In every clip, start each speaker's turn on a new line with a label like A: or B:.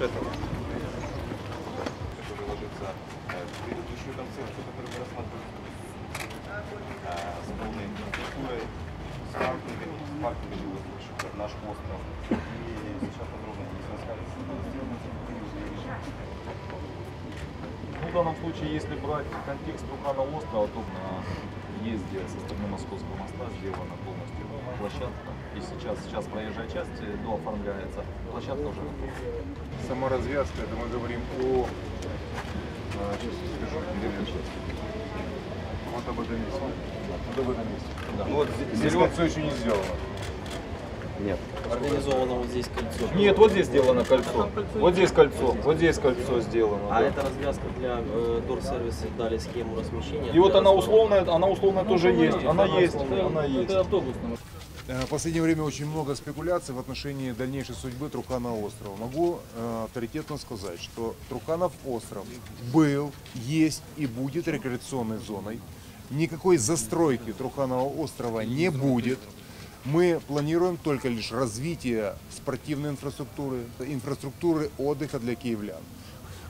A: Шетов. С паркингами вот маршрут наш остров. И сейчас подробно здесь рассказывается.
B: Ну, в данном случае, если брать контекст Рухана острова, то на въезде со стороны Московского моста сделана полностью площадка. И сейчас, сейчас проезжая часть э, дооформляется, площадка уже готова.
C: Сама развязка, это мы говорим о... а, Сейчас скажу? Вот об этом месте. Вот об этом месте.
B: Да.
A: Вот
C: Здесь
A: зелен...
C: кольцо еще не сделано.
A: Нет.
D: Организовано вот здесь кольцо.
B: Нет, вот здесь сделано кольцо. Вот здесь кольцо. Вот здесь кольцо сделано.
D: А
B: да.
D: это развязка для э, дорсервиса дали схему размещения.
B: И вот она условная, она условно тоже есть. Она есть, она есть.
C: Э, В последнее время очень много спекуляций в отношении дальнейшей судьбы Труханова острова. Могу э, авторитетно сказать, что Труханов остров был, есть и будет рекреационной зоной Никакой застройки Труханова острова не будет. Мы планируем только лишь развитие спортивної інфраструктури, інфраструктури отдиха для київлян.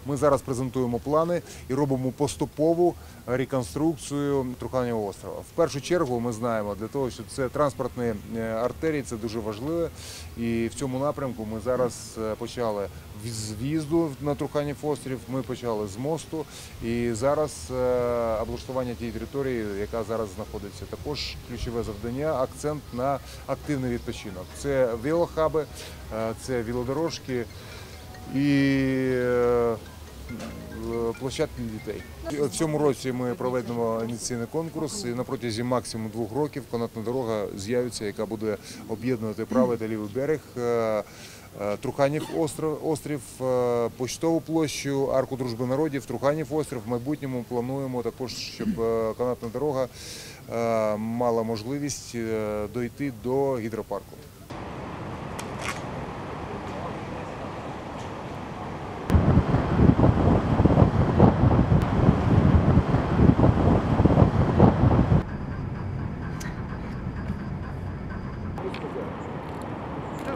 C: Ми зараз презентуємо плани і робимо поступову реконструкцію Труханівого острова. В першу чергу ми знаємо для того, що це транспортні е, артерії, це дуже важливо. І в цьому напрямку ми зараз е, почали з в'їзду на Труханів острів. Ми почали з мосту. І зараз е, облаштування тієї території, яка зараз знаходиться, також ключове завдання, акцент на активний відпочинок. Це велохаби, це велодорожки і площадки для дітей. В цьому році ми проведемо ініційний конкурс і на протязі максимум двох років канатна дорога з'явиться, яка буде об'єднувати правий та лівий берег. е, е, Труханів острів, е, Почтову площу, арку дружби народів, Труханів острів. В майбутньому плануємо також, щоб канатна дорога мала можливість дойти до гідропарку.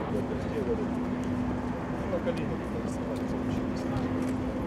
C: сделали. На коленях нарисовали, получилось.